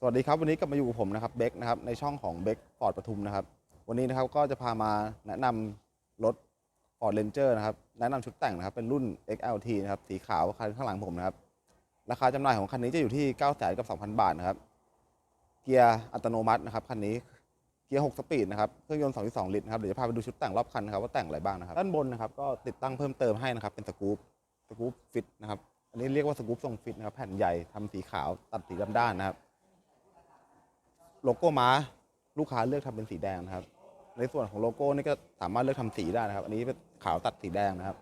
สวัสดีครับวันนี้กลับมาอยู่กับผมนะครับเบคนะครับในช่องของเบคฟอร์ดปทุมนะครับ วันนี้นะครับก็จะพามาแนะนำรถ Ford Ranger นะครับแนะนำชุดแต่งนะครับเป็นรุ่น XLT นะครับสีขาวคันข้างหลังผมนะครับราคาจำหน่ายของคันนี้จะอยู่ที่9 0 0 0 0กับ 2,000 บาทนะครับเกียร์อัตโนมัตินะครับคันนี้เกียร์ 6 สปีดนะครับเครื่องยนต์ 2.2 ลิตรนะครับเดี๋ยวจะพาไปดูชุดแต่งรอบคันนะครับว่าแต่งอะไรบ้างนะครับด้านบนนะครับก็ติดตั้งเพิ่มเติมให้นะครับเป็นสกู๊ปสกู๊ปฟิตนะครับอันนี้เรียกว่าสกู๊ปทรงฟิตนะครับแผ่นใหญ่ทำสีขาวตัดสีดำด้านนะครับ โลโก้ม้าลูกค้าเลือกทำเป็นสีแดงนะครับ ในส่วนของโลโก้นี่ก็สามารถเลือกทำสีได้นะครับ อันนี้เป็นขาวตัดสีแดงนะครับ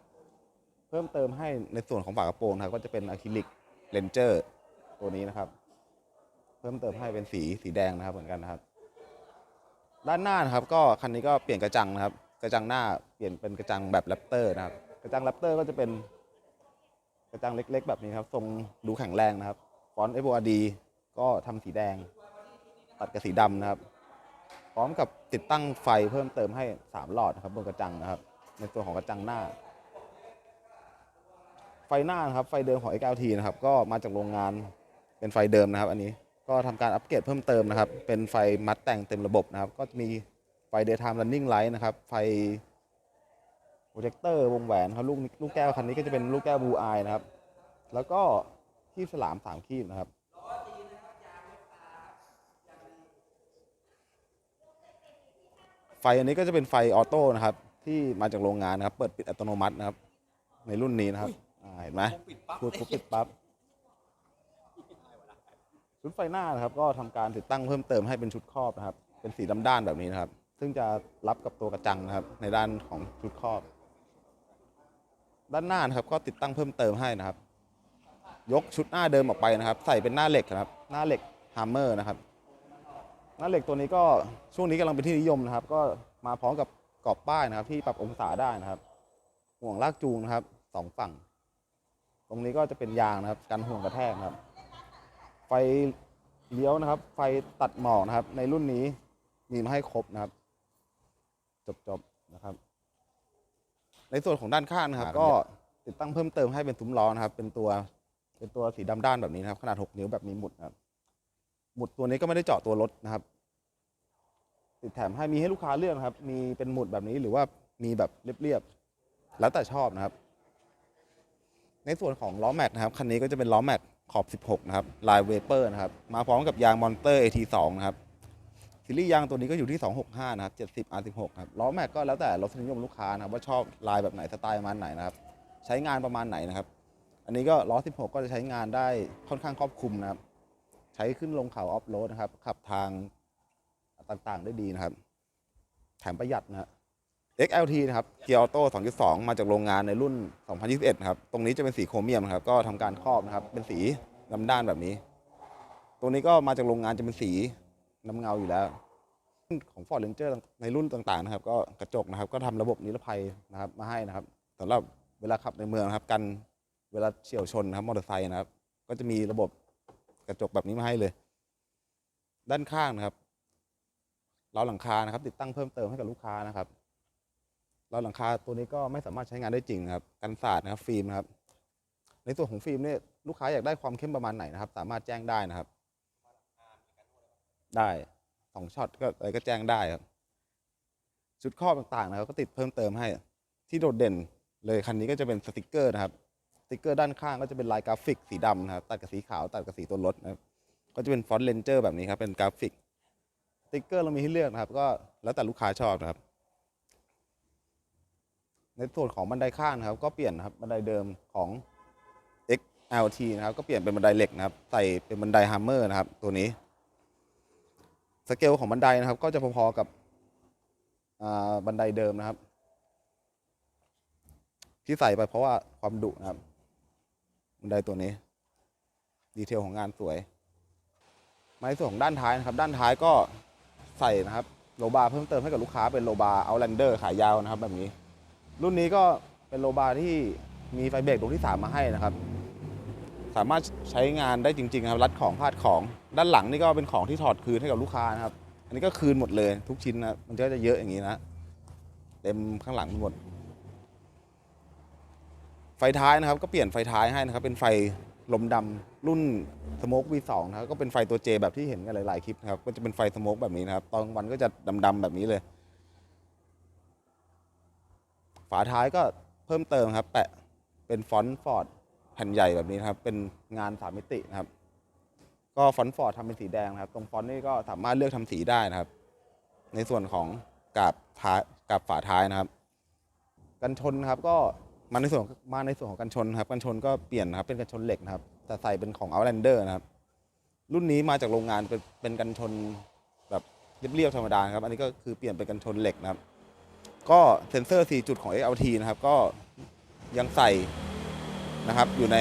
เพิ่มเติมให้ในส่วนของฝากระโปรงนะครับ ก็จะเป็นอะคริลิกเลนเจอร์ตัวนี้นะครับ เพิ่มเติมให้เป็นสีสีแดงนะครับเหมือนกันนะครับ ด้านหน้านะครับ ก็คันนี้ก็เปลี่ยนกระจังนะครับ กระจังหน้าเปลี่ยนเป็นกระจังแบบแรปเตอร์นะครับ กระจังแรปเตอร์ก็จะเป็นกระจังเล็ก ๆ แบบนี้ครับ ทรงดูแข็งแรงนะครับ ฟอนต์ FORD ก็ทำสีแดง ตัดกับสีดำนะครับ พร้อมกับติดตั้งไฟเพิ่มเติมให้ 3 หลอดนะครับบนกระจังนะครับ ในตัวของกระจังหน้า ไฟหน้านะครับไฟเดิมของ XLT นะครับ ก็มาจากโรงงานเป็นไฟเดิมนะครับ อันนี้ก็ทำการอัปเกรดเพิ่มเติมนะครับ เป็นไฟมัดแต่งเต็มระบบนะครับ ก็มีไฟ daytime running light นะครับ ไฟโปรเจคเตอร์วงแหวนครับลูกลูกแก้วคันนี้ก็จะเป็นลูกแก้วบูอายนะครับ แล้วก็คีบฉลามสามคีบนะครับ ฟอันนี้ก็จะเป็นไฟออโต้นะครับ ที่มาจากโรงงานนะครับ เปิดปิดอัตโนมัตินะครับ ในรุ่นนี้นะครับอ่าเห็นไหมพูดปุ๊บปิดปั๊บชุดไฟหน้านะครับ ก็ทำการติดตั้งเพิ่มเติมให้เป็นชุดครอบนะครับ เป็นสีดำด้านแบบนี้นะครับ ซึ่งจะรับกับตัวกระจังนะครับ ในด้านของชุดครอบ ด้านหน้านะครับก็ติดตั้งเพิ่มเติมให้นะครับ ยกชุดหน้าเดิมออกไปนะครับ ใส่เป็นหน้าเหล็กนะครับ หน้าเหล็กฮัมเมอร์นะครับ หน้าเหล็กตัวนี้ก็ช่วงนี้กำลังเป็นที่นิยมนะครับ ก็มาพร้อมกับกรอบป้ายนะครับ ที่ปรับองศาได้นะครับ ห่วงลากจูงนะครับสองฝั่ง ตรงนี้ก็จะเป็นยางนะครับกันห่วงกระแทกนะครับ ไฟเลี้ยวนะครับ ไฟตัดหมอกนะครับ ในรุ่นนี้มีมาให้ครบนะครับ จบๆนะครับ ในส่วนของด้านข้างนะครับ ก็ติดตั้งเพิ่มเติมให้เป็นซุ้มล้อนะครับ เป็นตัวเป็นตัวสีดำด้านแบบนี้นะครับ ขนาด 6 นิ้วแบบมีหมุดนะครับ หมุดตัวนี้ก็ไม่ได้เจาะตัวรถนะครับ ติดแถมให้มีให้ลูกค้าเลือกนะครับ มีเป็นหมุดแบบนี้หรือว่ามีแบบเรียบๆแล้วแต่ชอบนะครับ ในส่วนของล้อแม็กนะครับคันนี้ก็จะเป็นล้อแม็กขอบ 16 นะครับ ลายเวเปอร์นะครับ มาพร้อมกับยางมอนเตอร์ AT2 นะครับ ซีรีส์ยางตัวนี้ก็อยู่ที่ 265 นะครับ 70 R16 ครับ ล้อแม็กก็แล้วแต่รสนิยมลูกค้านะครับ ว่าชอบลายแบบไหน สไตล์ประมาณไหนนะครับ ใช้งานประมาณไหนนะครับ อันนี้ก็ล้อ 16 ก็จะใช้งานได้ค่อนข้างครอบคลุมนะครับ ใช้ขึ้นลงเขาออฟโรดนะครับ ขับทางต่างๆได้ดีนะครับ แถมประหยัดนะ XLT นะครับ เกียร์ออโต้2.2 มาจากโรงงานในรุ่น 2021 นะครับ ตรงนี้จะเป็นสีโครเมียมนะครับ ก็ทำการครอบนะครับ เป็นสีดำด้านแบบนี้ ตรงนี้ก็มาจากโรงงานจะเป็นสีน้ำเงาอยู่แล้ว ของ Ford Ranger ในรุ่นต่างๆนะครับ ก็กระจกนะครับ ก็ทำระบบนิรภัยนะครับ มาให้นะครับสำหรับเวลาขับในเมืองนะครับ กันเวลาเฉี่ยวชนนะครับมอเตอร์ไซค์นะครับ ก็จะมีระบบ กระจกแบบนี้มาให้เลย ด้านข้างนะครับล้อหลังคานะครับ ติดตั้งเพิ่มเติมให้กับลูกค้านะครับล้อหลังคาตัวนี้ก็ไม่สามารถใช้งานได้จริงนะครับกันสาดนะครับฟิล์มนะครับ ในส่วนของฟิล์มเนี่ยลูกค้าอยากได้ความเข้มประมาณไหนนะครับ สามารถแจ้งได้นะครับ ได้สองช็อตก็อะไรก็แจ้งได้ครับชุดครอบต่างๆนะครับ ก็ติดเพิ่มเติมให้ที่โดดเด่นเลยคันนี้ก็จะเป็นสติกเกอร์นะครับ ติกเกอร์ด้านข้างก็จะเป็นลายกราฟิกสีดำนะครับตัดกับสีขาวตัดกับสีตัวรถนะครับก็จะเป็นฟอนต์เลนเจอร์แบบนี้ครับเป็นกราฟิกสติกเกอร์เรามีให้เลือกนะครับ ก็แล้วแต่ลูกค้าชอบนะครับ ในส่วนของบันไดข้างนะครับ ก็เปลี่ยนนะครับบันไดเดิมของ XLT นะครับ ก็เปลี่ยนเป็นบันไดเหล็กนะครับใส่เป็นบันไดฮัมเมอร์นะครับ ตัวนี้สเกลของบันไดนะครับ ก็จะพอๆกับอ่าบันไดเดิมนะครับ ที่ใส่ไปเพราะว่าความดุนะครับ บันไดตัวนี้ ดีเทลของงานสวย ไมาในส่วนของด้านท้ายนะครับ ด้านท้ายก็ใส่นะครับโลบาร์เพิ่มเติมให้กับลูกค้าเป็นโลบาร์เอาแลนเดอร์ขายาวนะครับ แบบนี้ รุ่นนี้ก็เป็นโลบาร์ที่มีไฟเบรกดวงที่ 3 มาให้นะครับ สามารถใช้งานได้จริงๆครับรัดของพาดของ ด้านหลังนี่ก็เป็นของที่ถอดคืนให้กับลูกค้านะครับ อันนี้ก็คืนหมดเลย ทุกชิ้นนะมันก็จะเยอะอย่างนี้นะ เต็มข้างหลังหมด ไฟท้ายนะครับก็เปลี่ยนไฟท้ายให้นะครับเป็นไฟลมดำรุ่นสโมก V2 นะครับก็เป็นไฟตัว J แบบที่เห็นกันหลายๆคลิปนะครับก็จะเป็นไฟสโมกแบบนี้นะครับ ตอนกลางวันก็จะดำๆแบบนี้เลย ฝาท้ายก็เพิ่มเติมครับ แปะเป็นฟอนต์ฟอร์ดแผ่นใหญ่แบบนี้นครับ เป็นงานสามมิตินะครับ ก็ฟอนต์ฟอร์ดทำเป็นสีแดงนะครับ ตรงฟอนต์นี่ก็สามารถเลือกทำสีได้นะครับ ในส่วนของกาบท้ายกาบฝาท้ายนะครับ กันชนครับก็ มาในส่วนมาในส่วนของกันชนครับกันชนก็เปลี่ยนนะครับเป็นกันชนเหล็กนะครับ แต่ใส่เป็นของ Outlander นะครับ รุ่นนี้มาจากโรงงานเป็นเป็นกันชนแบบเรียบๆธรรมดาครับ อันนี้ก็คือเปลี่ยนเป็นกันชนเหล็กนะครับ ก็เซ็นเซอร์ 4 จุดของ XLT นะครับ ก็ยังใส่นะครับอยู่ใน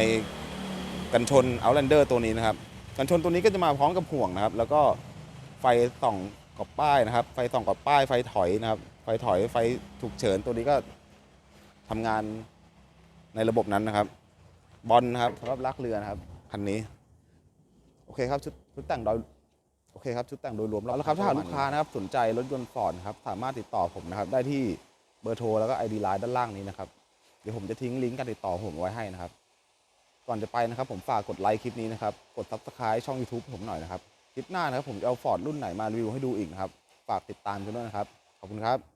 กันชน Outlander ตัวนี้นะครับ กันชนตัวนี้ก็จะมาพร้อมกับห่วงนะครับ แล้วก็ไฟส่องกรอบป้ายนะครับ ไฟส่องกรอบป้ายไฟถอยนะครับ ไฟถอยไฟฉุกเฉินตัวนี้ก็ทำงาน ในระบบนั้นนะครับ บอลนะครับสำหรับลากเรือนะครับคันนี้ โอเคครับชุดชุดแต่งโดยโอเคครับชุดแต่งโดยรวมแล้วครับถ้าหากลูกค้านะครับสนใจรถยนต์ฟอร์ดครับสามารถติดต่อผมนะครับ ได้ที่เบอร์โทรแล้วก็ ID ไลน์ด้านล่างนี้นะครับเดี๋ยวผมจะทิ้งลิงก์การติดต่อผมไว้ให้นะครับ ก่อนจะไปนะครับ ผมฝากกดไลค์คลิปนี้นะครับกด subscribe ช่อง YouTube ผมหน่อยนะครับคลิปหน้านะครับผมจะเอาฟอร์ดรุ่นไหนมารีวิวให้ดูอีกนะครับฝากติดตามกันด้วยนะครับขอบคุณครับ